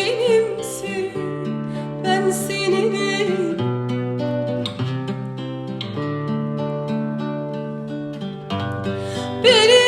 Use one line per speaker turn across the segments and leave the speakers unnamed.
benimsin ben seninim Benim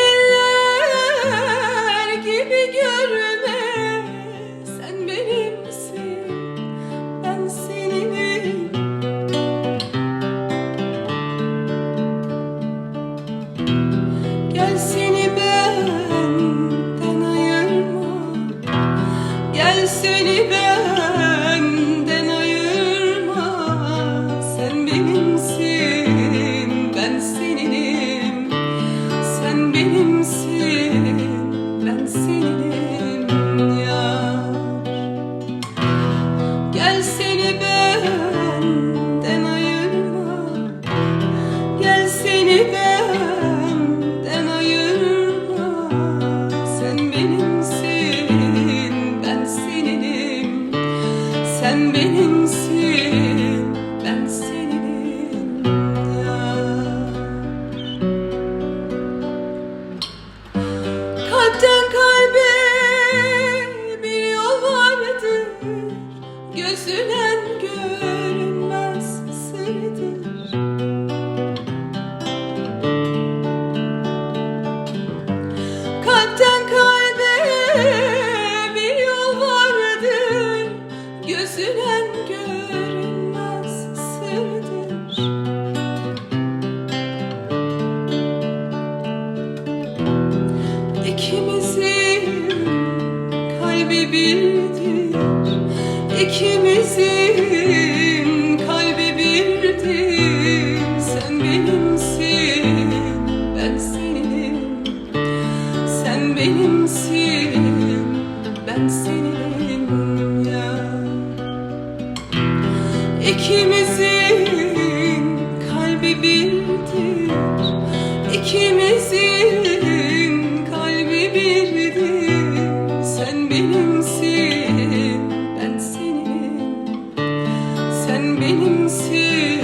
Sen benimsin ben seninim ya. Kalpten kalbe bir yol vardır Gözünen kalbi birdir. İkimizin kalbi birdir. Sen benimsin ben seninim Sen benimsin ben seninim ya. İkimizin kalbi birdir benimsin